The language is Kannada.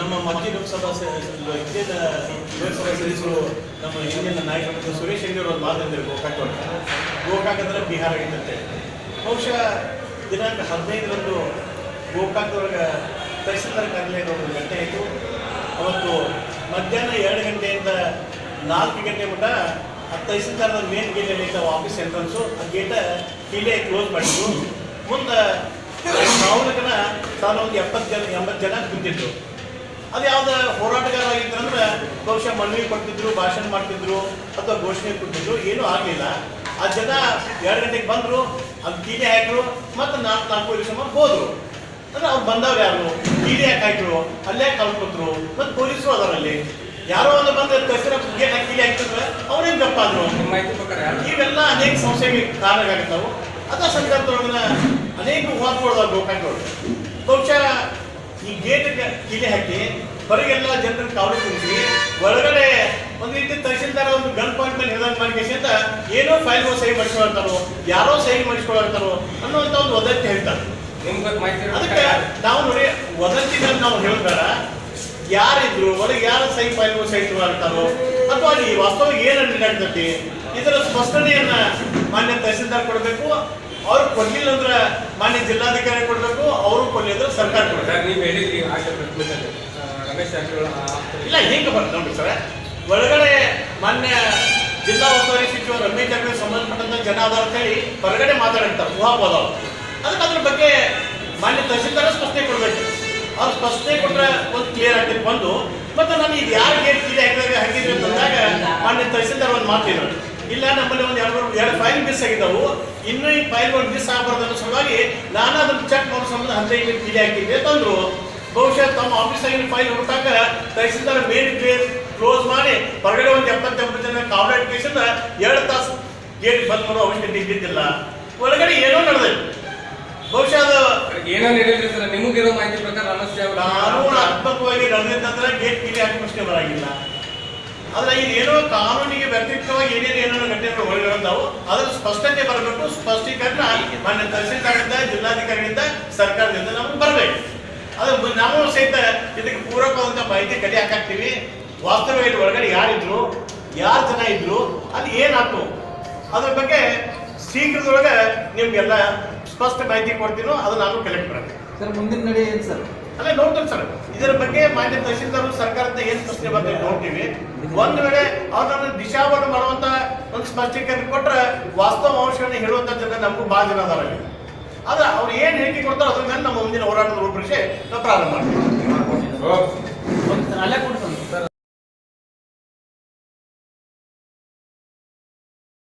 ನಮ್ಮ ಮಾಜಿ ಲೋಕಸಭಾ ಇಂಡಿಯನ್ ಲೋಕಸಭಾ ಸದಸ್ಯರು ನಮ್ಮ ಯೂನಿಯನ್ ನಾಯಕರಾದ ಸುರೇಶ್ ಹೆಗ್ಡೆ ಅವರು ಮಾತಾಡಿದ್ರು ಗೋಕಾಕ್ ಅವರು ಗೋಕಾಕ್ ಅಂದ್ರೆ ಬಿಹಾರ ಆಗಿತ್ತಂತೆ ಬಹುಶಃ ದಿನಾಂಕ ಹದಿನೈದರಂದು ಗೋಕಾಕ್ದೊಳಗೆ ತಹಸೀಲ್ದಾರ್ ಕಾರ್ಯಾಲಯದ ಒಂದು ಗಂಟೆ ಆಯಿತು. ಅವತ್ತು ಮಧ್ಯಾಹ್ನ ಎರಡು ಗಂಟೆಯಿಂದ ನಾಲ್ಕು ಗಂಟೆ ಮಟ್ಟ ಆ ತಹಸೀಲ್ದಾರ್ದ ಮೇನ್ ಗೇಟ್ ಆಫೀಸ್ ಎಂಟ್ರೆನ್ಸು ಆ ಗೇಟ ಇಲ್ಲೇ ಕ್ಲೋಸ್ ಮಾಡಿದ್ರು. ಮುಂದೆ ನಾವುಕನ ತಾನು ಒಂದು ಎಪ್ಪತ್ತು ಜನ ಎಂಬತ್ತು ಜನ ಕುಂತಿದ್ರು. ಅದು ಯಾವ್ದು ಹೋರಾಟಗಾರ ಆಗಿದ್ರಂದ್ರೆ ಬಹುಶಃ ಮನವಿ ಕೊಡ್ತಿದ್ರು ಭಾಷಣ ಮಾಡ್ತಿದ್ರು ಅಥವಾ ಘೋಷಣೆ ಕೊಡ್ತಿದ್ರು ಏನೂ ಆಗಲಿಲ್ಲ. ಆ ಜನ ಎರಡು ಗಂಟೆಗೆ ಬಂದರು ಅದು ಕೀಲೆ ಹಾಕಿದ್ರು ಮತ್ತು ನಾಲ್ಕು ನಾಲ್ಕು ಸುಮಾರು ಹೋದ್ರು. ಅಂದ್ರೆ ಅವ್ರು ಬಂದವ್ರು ಯಾರು? ಕೀಲೆ ಯಾಕೆ ಹಾಕಿದ್ರು? ಅಲ್ಲೇ ಕಲ್ಕೊತ್ರು ಮತ್ತು ಪೊಲೀಸರು ಅದರಲ್ಲಿ. ಯಾರೋ ಒಂದು ಬಂದ ತಕ್ಷಣ ಹಾಕಿ ಕೀಲೆ ಹಾಕಿದ್ರೆ ಅವ್ರೇನು ಯಾರು? ಇವೆಲ್ಲ ಅನೇಕ ಸಮಸ್ಯೆಗೆ ಕಾರಣ ಆಗ್ತಾವು ಅದ ಸಂದರ್ಭದೊಳಗನ ಅನೇಕ ಹೋರಾಟಗಳು ಗೋಕಾಕ್ಗಳು ಬಹುಶಃ ಈ ಗೇಟ್ ಕೀಲಿ ಹಾಕಿ ಹೊರಗೆಲ್ಲ ಜನರ ಕಾವಲು ತುಂಬಿಸಿ ಒಳಗಡೆ ಒಂದು ರೀತಿ ತಹಸೀಲ್ದಾರ ಒಂದು ಗನ್ ಪಾಯಿಂಟ್ ಮೇಲೆ ಹಿಡಿದಂಗೆ ಮಾಡ್ಕೇಸಿ ಅಂತ ಏನೋ ಫೈಲ್ ಸಹಿ ಮಾಡಿಸ್ಕೊಳ್ತಾರೋ ಯಾರೋ ಸಹಿ ಮಾಡಿಸ್ಕೊಳ್ತಾರೋ ಅನ್ನುವಂಥ ಒಂದು ವದಂತಿ ಹೇಳ್ತಾರೆ. ಅದಕ್ಕೆ? ನಾವು ನೋಡಿ ವದಂತಿನ ನಾವು ಹೇಳ್ಬೇಡ. ಯಾರಿದ್ರು ಒಳಗೆ ಯಾರ ಸೈಟ್ ಫೈಲ್ಗೂ ಸೈಟ್ ಮಾಡ್ತಾರೋ ಅಥವಾ ಅಲ್ಲಿ ವಾಸ್ತವ ಏನು ನಡ್ತತಿ ಇದರ ಸ್ಪಷ್ಟನೆಯನ್ನ ಮಾನ್ಯ ತಹಸೀಲ್ದಾರ್ ಕೊಡಬೇಕು ಅವ್ರು ಕೊಡ್ಲಿಲ್ಲ ಅಂದ್ರೆ ಮಾನ್ಯ ಜಿಲ್ಲಾಧಿಕಾರಿ ಕೊಡಬೇಕು ಅವರು ಕೊಡ್ಲಿ ಅಂದ್ರೆ ಸರ್ಕಾರ ಕೊಡ್ಬೇಕು. ನೀವು ಹೇಳಿದ್ರಿ ರಮೇಶ್ ಇಲ್ಲ ಹಿಂಗೆ ಬರ್ತದೆ ನೋಡಿ ಸರ್? ಒಳಗಡೆ ಮಾನ್ಯ ಜಿಲ್ಲಾ ಉಸ್ತುವಾರಿ ಸಚಿವ ರಮೇಶ್ ಜಾರಕಿಹೊಳಿ ಸಂಬಂಧಪಟ್ಟಂತ ಜನ ಅದಾರ ಅಂತ ಹೇಳಿ ಹೊರಗಡೆ ಮಾತಾಡಿರ್ತಾರೆ ಊಹಾಪೋದ ಅದಕ್ಕೆ ಅದ್ರ ಬಗ್ಗೆ ಮಾನ್ಯ ತಹಸೀಲ್ದಾರ ಸ್ಪಷ್ಟನೆ ಕೊಡ್ಬೇಕು. ಅವ್ರು ಸ್ಪಷ್ಟನೆ ಕೊಟ್ರೆ ಒಂದು ಕ್ಲಿಯರ್ ಆಗ್ತೈತೆ ಬಂದು, ಮತ್ತೆ ನಾನು ಇದು ಯಾರು ಗೇಟ್ ಇದೆ ಹಾಕಿದಾಗ ಹಾಕಿದ್ವಿ ಅಂತಂದಾಗ ಮಾನ್ಯ ತಹಸೀಲ್ದಾರ್ ಒಂದು ಮಾತಿದ್ರು ಇಲ್ಲ, ನಮ್ಮಲ್ಲಿ ಒಂದು ಎರಡು ಎರಡು ಫೈಲ್ ಮಿಸ್ ಆಗಿದ್ದಾವೆ ಇನ್ನೂ ಈ ಫೈಲ್ಗಳು ಮಿಸ್ ಆಗಬಾರ್ದು ಅನ್ನೋ ಸಲುವಾಗಿ ನಾನು ಅದನ್ನು ಚೆಕ್ ಮಾಡೋ ಸಂಬಂಧ ಹದಿನೈದು ಕ್ಲಿಯರ್ ಹಾಕಿದ್ದೆ ತಂದರು ಬಹುಶಃ ತಮ್ಮ ಆಫೀಸ್ ಆಗಿ ಫೈಲ್ ಹುಡುಕಾಕ ತಹಸೀಲ್ದಾರ್ ಮೇನ್ ಕ್ಲಿಯರ್ ಕ್ಲೋಸ್ ಮಾಡಿ ಹೊರಗಡೆ ಒಂದು ಎಪ್ಪತ್ತೆಂಬತ್ತು ಜನ ಕಾವಲು ಕೇಸಿಂದ ಎರಡು ತಾಸು ಗೇಟ್ ಬಂದ್ ಮಾಡೋ ಅವಶ್ಯಕತೆ ಇದ್ದಿದ್ದಿಲ್ಲ. ಒಳಗಡೆ ಏನೋ ನಡೆದಿಲ್ಲ ಬಹುಶಃ ಅದು ಏನೋ ಹೇಳಿದ್ರಿ ಸರ್ ಮಾಹಿತಿ ಪ್ರಕಾರ ರಮೇಶ್ ಕಾನೂನಾತ್ಮಕವಾಗಿ ನಡೆದಿತ್ತಂದ್ರೆ ಗೇಟ್ ಕೀಲಿ ಹಾಕಿ ಪ್ರಶ್ನೆ ಬರಂಗಿಲ್ಲ. ಆದ್ರೆ ಇದು ಏನೋ ಕಾನೂನಿಗೆ ವ್ಯತಿರಿಕ್ತವಾಗಿ ಏನೇನು ಏನೇನು ಘಟನೆಗಳು ಒಳಗೊಂಡವು ಅದರ ಸ್ಪಷ್ಟತೆ ಬರಬೇಕು, ಸ್ಪಷ್ಟೀಕರಣ ಮಾನ್ಯ ತಹಸೀಲ್ದಾರಿಂದ ಜಿಲ್ಲಾಧಿಕಾರಿಗಳಿಂದ ಸರ್ಕಾರದಿಂದ ನಮ್ಗೆ ಬರಬೇಕು. ಅದು ನಾವು ಸಹಿತ ಇದಕ್ಕೆ ಪೂರಕವಾದ ಮಾಹಿತಿ ಕಲೆ ಹಾಕಾಕ್ತೀವಿ. ವಾಸ್ತವವಾಗಿ ಒಳಗಡೆ ಯಾರಿದ್ರು, ಯಾರು ಜನ ಇದ್ರು ಅದು ಏನಾಯ್ತು ಅದ್ರ ಬಗ್ಗೆ ಶೀಘ್ರದೊಳಗೆ ನಿಮ್ಗೆಲ್ಲ ಸ್ಪಷ್ಟ ಮಾಹಿತಿ ಕೊಡ್ತೀನೋ ಅದು ನಾನು ಕಲೆಕ್ಟ್ ಮಾಡ್ತೀನಿ. ಸರ್ ಮುಂದಿನ ನಡೆ ಏನು ಸರ್? ಅಲ್ಲ ನೋಡ್ತೀನಿ ಸರ್. ಇದರ ಬಗ್ಗೆ ಮಾನ್ಯ ತಹಸೀಲ್ದಾರ್ ಸರ್ಕಾರದ ಏನ್ ಪ್ರಶ್ನೆ ಬಗ್ಗೆ ನೋಡ್ತೀವಿ. ಒಂದ್ ವೇಳೆ ಅವ್ರನ್ನ ದಿಶಾವನ್ನು ಮಾಡುವಂತ ಒಂದು ಸ್ಪಷ್ಟೀಕರಣ ಕೊಟ್ರೆ ವಾಸ್ತವ ಅಂಶಗಳನ್ನ ಹೇಳುವಂತ ಜನ ನಮಗೂ ಬಹಳ ಜನ ಅದಾರ. ಆದ್ರೆ ಅವ್ರು ಏನ್ ಹೇಳಿಕೆ ಕೊಡ್ತಾರೋ ಅದ್ರ ಮೇಲೆ ನಮ್ಮ ಮುಂದಿನ ಹೋರಾಟದ ರೂಪರೇಷೆ ನಾವು ಪ್ರಾರಂಭ ಮಾಡ್ತೀವಿ. ಅಲ್ಲೇ ಕೊಡಿ